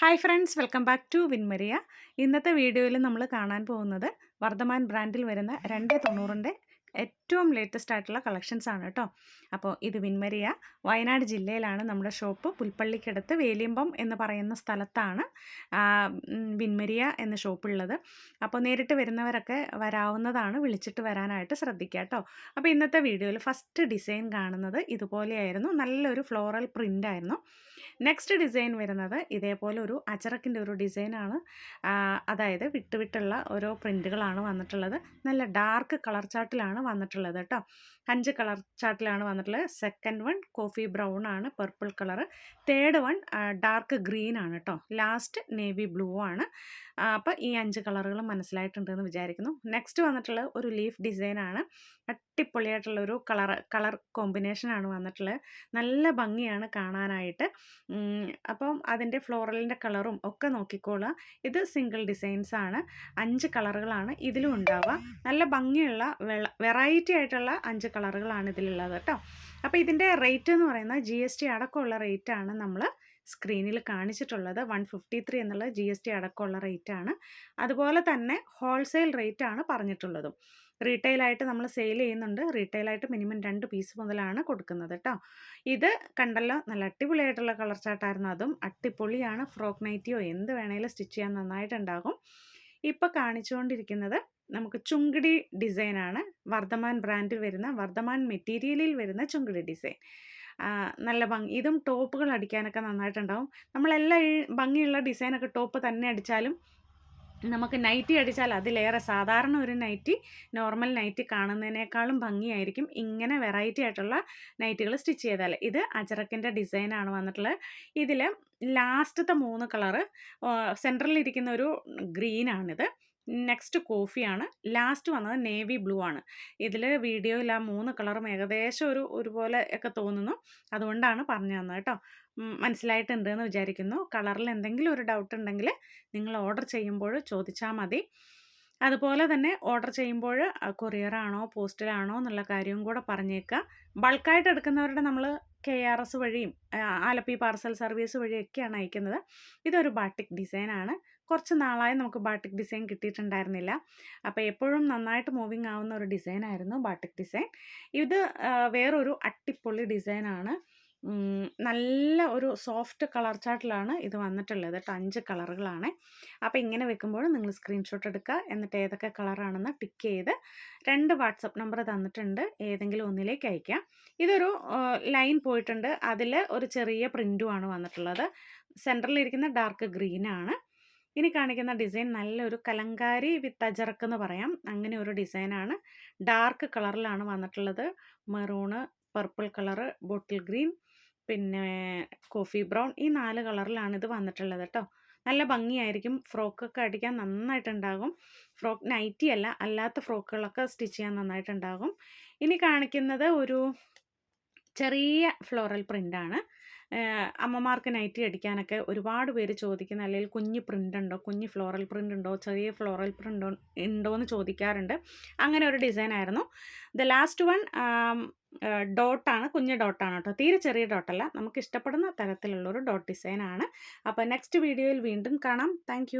Hi friends welcome back to Winmaria ഇന്നത്തെ വീഡിയോയിൽ നമ്മൾ കാണാൻ പോകുന്നത് വർദ്ധമാൻ ബ്രാൻഡിൽ വരുന്ന രണ്ട് തൊണ്ണൂറിന്റെ ഏറ്റവും ലേറ്റസ്റ്റ് ആയിട്ടുള്ള കളക്ഷൻസ് ആണ് കേട്ടോ അപ്പോൾ ഇത് വിൻമരിയ വയനാട് ജില്ലയിലാണ് നമ്മുടെ ഷോപ്പ്. പുൽപ്പള്ളിക്കടുത്ത് വേലിയമ്പം എന്ന് പറയുന്ന സ്ഥലത്താണ് വിൻമരിയ എന്ന ഷോപ്പുള്ളത് അപ്പോൾ നേരിട്ട് വരുന്നവരൊക്കെ വരാവുന്നതാണ് വിളിച്ചിട്ട് വരാനായിട്ട് ശ്രദ്ധിക്കുക കേട്ടോ അപ്പോൾ ഇന്നത്തെ വീഡിയോയിൽ ഫസ്റ്റ് ഡിസൈൻ കാണുന്നത് ഇതുപോലെയായിരുന്നു. നല്ലൊരു ഫ്ലോറൽ പ്രിന്റ് ആയിരുന്നു. നെക്സ്റ്റ് ഡിസൈൻ വരുന്നത് ഇതേപോലെ ഒരു അച്ചറക്കിന്റെ ഒരു ഡിസൈനാണ്. അതായത് വിട്ടുവിട്ടുള്ള ഓരോ പ്രിന്റുകളാണ് വന്നിട്ടുള്ളത്. നല്ല ഡാർക്ക് കളർ ചാർട്ടിലാണ് വന്നിട്ടുള്ളത് കേട്ടോ. അഞ്ച് കളർ ചാർട്ടിലാണ് വന്നിട്ടുള്ളത്. സെക്കൻഡ് വൺ കോഫി ബ്രൗൺ ആണ് purple colour third one dark green ആണ് കേട്ടോ. ലാസ്റ്റ് നേവി ബ്ലൂ ആണ്. അപ്പോൾ ഈ അഞ്ച് കളറുകൾ മനസ്സിലായിട്ടുണ്ടെന്ന് വിചാരിക്കുന്നു. നെക്സ്റ്റ് വന്നിട്ടുള്ള ഒരു ലീഫ് ഡിസൈനാണ്. അടിപൊളിയായിട്ടുള്ള ഒരു കളർ കളർ കോമ്പിനേഷനാണ് വന്നിട്ടുള്ളത്. നല്ല ഭംഗിയാണ് കാണാനായിട്ട്. അപ്പം അതിന്റെ ഫ്ലോറലിന്റെ കളറും ഒക്കെ നോക്കിക്കോളുക ഇത് സിംഗിൾ ഡിസൈൻസ് ആണ് അഞ്ച് കളറുകളാണ് ഇതിലും ഉണ്ടാവുക. നല്ല ഭംഗിയുള്ള വെറൈറ്റി ആയിട്ടുള്ള അഞ്ച് കളറുകളാണ് ഇതിലുള്ളത് കേട്ടോ. അപ്പോൾ ഇതിന്റെ റേറ്റ് എന്ന് പറയുന്നത് ജി എസ് ടി അടക്കമുള്ള റേറ്റാണ് നമ്മൾ സ്ക്രീനിൽ കാണിച്ചിട്ടുള്ളത് വൺ ഫിഫ്റ്റി ത്രീ എന്നുള്ള ജി എസ് ടി അടക്കമുള്ള റേറ്റാണ് അതുപോലെ തന്നെ ഹോൾസെയിൽ റേറ്റാണ് പറഞ്ഞിട്ടുള്ളതും. റീറ്റെയിലായിട്ട് നമ്മൾ സെയിൽ ചെയ്യുന്നുണ്ട്. റീറ്റെയിലായിട്ട് മിനിമം രണ്ട് പീസ് മുതലാണ് കൊടുക്കുന്നത് കേട്ടോ ഇത് കണ്ടല്ലോ നല്ല അടിപൊളിയായിട്ടുള്ള കളർ ചാട്ടായിരുന്നു അതും. അടിപൊളിയാണ്. ഫ്രോക്ക് നൈറ്റിയോ എന്ത് വേണേലും സ്റ്റിച്ച് ചെയ്യാൻ നന്നായിട്ടുണ്ടാകും. ഇപ്പോൾ കാണിച്ചുകൊണ്ടിരിക്കുന്നത് നമുക്ക് ചുങ്കിടി ഡിസൈനാണ് വർദ്ധമാൻ ബ്രാൻഡിൽ വരുന്ന വർദ്ധമാൻ മെറ്റീരിയലിൽ വരുന്ന ചുങ്കിടി ഡിസൈൻ നല്ല ഭംഗി. ഇതും ടോപ്പുകൾ അടിക്കാനൊക്കെ നന്നായിട്ടുണ്ടാവും. നമ്മളെല്ലാം ഭംഗിയുള്ള ഡിസൈനൊക്കെ ടോപ്പ് തന്നെ അടിച്ചാലും നമുക്ക് നൈറ്റി അടിച്ചാൽ അതിലേറെ സാധാരണ ഒരു നൈറ്റി നോർമൽ നൈറ്റി കാണുന്നതിനേക്കാളും ഭംഗിയായിരിക്കും ഇങ്ങനെ വെറൈറ്റി ആയിട്ടുള്ള നൈറ്റികൾ സ്റ്റിച്ച് ചെയ്താൽ. ഇത് അജറക്കിന്റെ ഡിസൈനാണ് വന്നിട്ടുള്ളത്. ഇതിൽ ലാസ്റ്റത്തെ മൂന്ന് കളറ് സെൻട്രലിരിക്കുന്ന ഒരു ഗ്രീനാണിത്. നെക്സ്റ്റ് കോഫിയാണ്. ലാസ്റ്റ് വന്നത് നേവി ബ്ലൂ ആണ്. ഇതിൽ വീഡിയോയിൽ ആ മൂന്ന് കളറും ഏകദേശം ഒരു ഒരുപോലെ ഒക്കെ തോന്നുന്നു. അതുകൊണ്ടാണ് പറഞ്ഞു തന്നത് കേട്ടോ. മനസ്സിലായിട്ടുണ്ട് എന്ന് വിചാരിക്കുന്നു. കളറിൽ എന്തെങ്കിലും ഒരു ഡൗട്ട് ഉണ്ടെങ്കിൽ നിങ്ങൾ ഓർഡർ ചെയ്യുമ്പോൾ ചോദിച്ചാൽ മതി. അതുപോലെ തന്നെ ഓർഡർ ചെയ്യുമ്പോൾ കൊറിയറാണോ പോസ്റ്റിലാണോ എന്നുള്ള കാര്യവും കൂടെ പറഞ്ഞേക്കുക. ബൾക്കായിട്ട് എടുക്കുന്നവരുടെ നമ്മൾ കെ ആർ എസ് വഴിയും ആലപ്പി പാർസൽ സർവീസ് വഴിയൊക്കെയാണ് അയക്കുന്നത്. ഇതൊരു ബാട്ടിക് ഡിസൈനാണ് കുറച്ച് നാളായി നമുക്ക് ബാട്ടിക് ഡിസൈൻ കിട്ടിയിട്ടുണ്ടായിരുന്നില്ല. അപ്പോൾ എപ്പോഴും നന്നായിട്ട് മൂവിങ് ആവുന്ന ഒരു ഡിസൈൻ ആയിരുന്നു ബാട്ടിക് ഡിസൈൻ. ഇത് വേറൊരു അട്ടിപ്പൊളി ഡിസൈനാണ് നല്ല ഒരു സോഫ്റ്റ് കളർ ചാർട്ടിലാണ് ഇത് വന്നിട്ടുള്ളത്. കേട്ടോ അഞ്ച് കളറുകളാണ്. അപ്പോൾ ഇങ്ങനെ വെക്കുമ്പോൾ നിങ്ങൾ സ്ക്രീൻഷോട്ട് എടുക്കുക. എന്നിട്ട് ഏതൊക്കെ കളറാണെന്ന് ടിക്ക് ചെയ്ത് രണ്ട് വാട്സപ്പ് നമ്പർ തന്നിട്ടുണ്ട്. ഏതെങ്കിലും ഒന്നിലേക്ക് അയക്കാം. ഇതൊരു ലൈൻ പോയിട്ടുണ്ട്. അതിൽ ഒരു ചെറിയ പ്രിന്റുമാണ് വന്നിട്ടുള്ളത്. സെന്ററിലിരിക്കുന്ന ഡാർക്ക് ഗ്രീനാണ് ഇനി കാണിക്കുന്ന ഡിസൈൻ നല്ലൊരു കലങ്കാരി വിത്ത് അജറക്ക് എന്ന് പറയാം. അങ്ങനെ ഒരു ഡിസൈനാണ് ഡാർക്ക് കളറിലാണ് വന്നിട്ടുള്ളത്. Maroon purple colour bottle green പിന്നെ കോഫി ബ്രൗൺ ഈ നാല് കളറിലാണ് ഇത് വന്നിട്ടുള്ളത് കേട്ടോ നല്ല ഭംഗിയായിരിക്കും. ഫ്രോക്കൊക്കെ അടിക്കാൻ നന്നായിട്ടുണ്ടാകും. ഫ്രോക്ക് നൈറ്റി അല്ല അല്ലാത്ത ഫ്രോക്കുകളൊക്കെ സ്റ്റിച്ച് ചെയ്യാൻ നന്നായിട്ടുണ്ടാകും. ഇനി കാണിക്കുന്നത് ഒരു ചെറിയ ഫ്ലോറൽ പ്രിന്റാണ് അമ്മമാർക്ക് നൈറ്റി അടിക്കാനൊക്കെ ഒരുപാട് പേര് ചോദിക്കുന്ന അല്ലെങ്കിൽ കുഞ്ഞ് പ്രിന്റ് ഉണ്ടോ കുഞ്ഞ് ഫ്ലോറൽ പ്രിന്റ് ഉണ്ടോ ചെറിയ ഫ്ലോറൽ പ്രിന്റ് ഉണ്ടോ എന്ന് ചോദിക്കാറുണ്ട്. അങ്ങനെ ഒരു ഡിസൈൻ ആയിരുന്നു. ദ ലാസ്റ്റ് വൺ ഡോട്ടാണ് കുഞ്ഞ് ഡോട്ടാണ് കേട്ടോ. തീരെ ചെറിയ ഡോട്ടല്ല നമുക്ക് ഇഷ്ടപ്പെടുന്ന തരത്തിലുള്ളൊരു ഡോട്ട് ഡിസൈനാണ് അപ്പോൾ നെക്സ്റ്റ് വീഡിയോയിൽ വീണ്ടും കാണാം. താങ്ക്